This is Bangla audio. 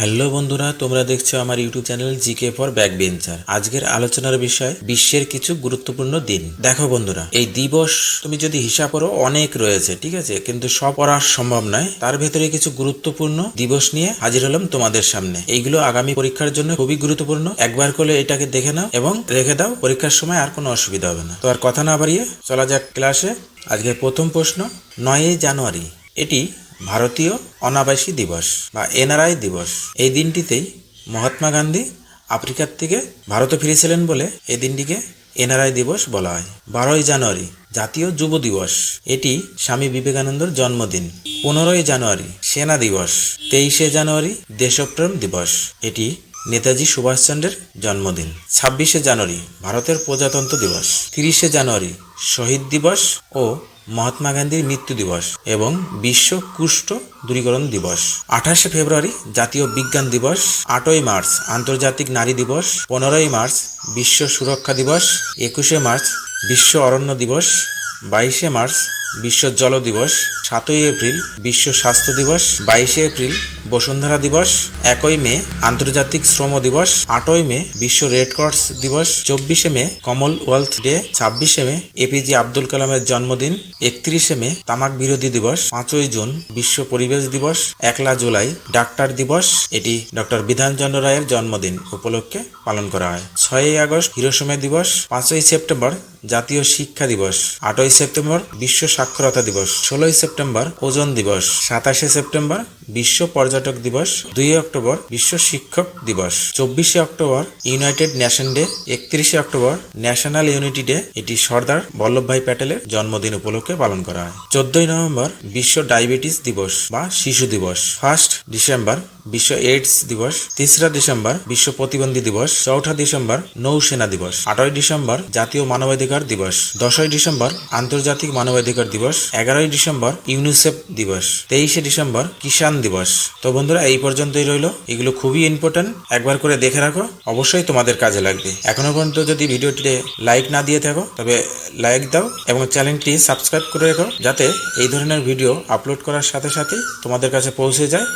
হ্যালো বন্ধুরা, তোমরা দেখছ আমার YouTube channel GK for back bencher. আজকের আলোচনার বিষয়, বিশ্বের কিছু গুরুত্বপূর্ণ দিন। দেখো বন্ধুরা, এই দিবস তুমি যদি হিসাব করো, অনেক রয়েছে, ঠিক আছে? কিন্তু সব পড়া সম্ভব নয়। তার ভেতরে কিছু গুরুত্বপূর্ণ দিবস নিয়ে হাজির হলাম তোমাদের সামনে। এইগুলো আগামী পরীক্ষার জন্য খুবই গুরুত্বপূর্ণ। একবার করলে এটাকে দেখে নাও এবং রেখে দাও, পরীক্ষার সময় আর কোনো অসুবিধা হবে না। তো আর কথা না বাড়িয়ে চলা যাক ক্লাসে। আজকের প্রথম প্রশ্ন, নয়ই জানুয়ারি, এটি ভারতীয় অনাবাসী দিবস বা এনআরআই দিবস। এই দিনটিতেই মহাত্মা গান্ধী আফ্রিকার থেকে ভারতে ফিরেছিলেন বলে এই দিনটিকে এনআরআই দিবস বলা হয়। বারোই জানুয়ারি, জাতীয় যুব দিবস। এটি স্বামী বিবেকানন্দর জন্মদিন। পনেরোই জানুয়ারি, সেনা দিবস। তেইশে জানুয়ারি, দেশপ্রেম দিবস। এটি নেতাজি সুভাষচন্দ্রের জন্মদিন, ছাব্বিশে জানুয়ারি, ভারতের প্রজাতন্ত্র দিবস, তিরিশে জানুয়ারি, শহীদ দিবস ও মহাত্মা গান্ধীর মৃত্যু দিবস এবং বিশ্ব কুষ্ঠ দূরীকরণ দিবস। আঠাশে ফেব্রুয়ারি, জাতীয় বিজ্ঞান দিবস, আটই মার্চ, আন্তর্জাতিক নারী দিবস, পনেরোই মার্চ, বিশ্ব সুরক্ষা দিবস, একুশে মার্চ, বিশ্ব অরণ্য দিবস, বাইশে মার্চ বিশ্ব জল দিবস, সাতই এপ্রিল, বিশ্ব স্বাস্থ্য দিবস, বাইশে এপ্রিল, বসুন্ধরা দিবস, একই মে, আন্তর্জাতিক শ্রম দিবস, আটই মে, বিশ্ব রেড ক্রস দিবস, চব্বিশে মে কমল কমনওয়েলথ ডে, ছাব্বিশে মে, এপিজে আব্দুল কালামের জন্মদিন, একত্রিশে মে, তামাক বিরোধী দিবস, পাঁচই জুন, বিশ্ব পরিবেশ দিবস, একলা জুলাই, ডাক্তার দিবস, এটি ডক্টর বিধানচন্দ্র রায়ের জন্মদিন উপলক্ষে পালন করা হয়। ছয়ই আগস্ট হিরোসমা দিবস, পাঁচই সেপ্টেম্বর জাতীয় শিক্ষা দিবস আটই সেপ্টেম্বর বিশ্ব সাক্ষরতা দিবস ষোলোই সেপ্টেম্বর ওজন দিবস সাতাশে সেপ্টেম্বর বিশ্ব পর্যটক দিবস, দুই অক্টোবর, বিশ্ব শিক্ষক দিবস। চব্বিশে অক্টোবর, ইউনাইটেড নেশন ডে। একত্রিশে অক্টোবর, ন্যাশনাল ইউনিটি ডে। এটি সর্দার বল্লভভাই প্যাটেলের জন্মদিন উপলক্ষে পালন করা হয়। চোদ্দই নভেম্বর, বিশ্ব ডায়াবেটিস দিবস বা শিশু দিবস। ফার্স্ট ডিসেম্বর, বিশ্ব এইডস দিবস। তেসরা ডিসেম্বর, বিশ্ব প্রতিবন্ধী দিবস। চৌঠা ডিসেম্বর, নৌসেনা দিবস। আটই ডিসেম্বর, জাতীয় মানবাধিকার দিবস। দশই ডিসেম্বর, আন্তর্জাতিক মানবাধিকার দিবস। এগারোই ডিসেম্বর, ইউনিসেফ দিবস। তেইশে ডিসেম্বর, কিষাণ দিবস। তো বন্ধুরা, এই পর্যন্তই রইল। এগুলো খুবই ইম্পর্টেন্ট একবার করে দেখে রাখো। অবশ্যই তোমাদের কাজে লাগবে। এখনও পর্যন্ত যদি ভিডিওটিতে লাইক না দিয়ে থাকো, তবে লাইক দাও এবং চ্যানেলটি সাবস্ক্রাইব করে রেখো, যাতে এই ধরনের ভিডিও আপলোড করার সাথে সাথে তোমাদের কাছে পৌঁছে যায়।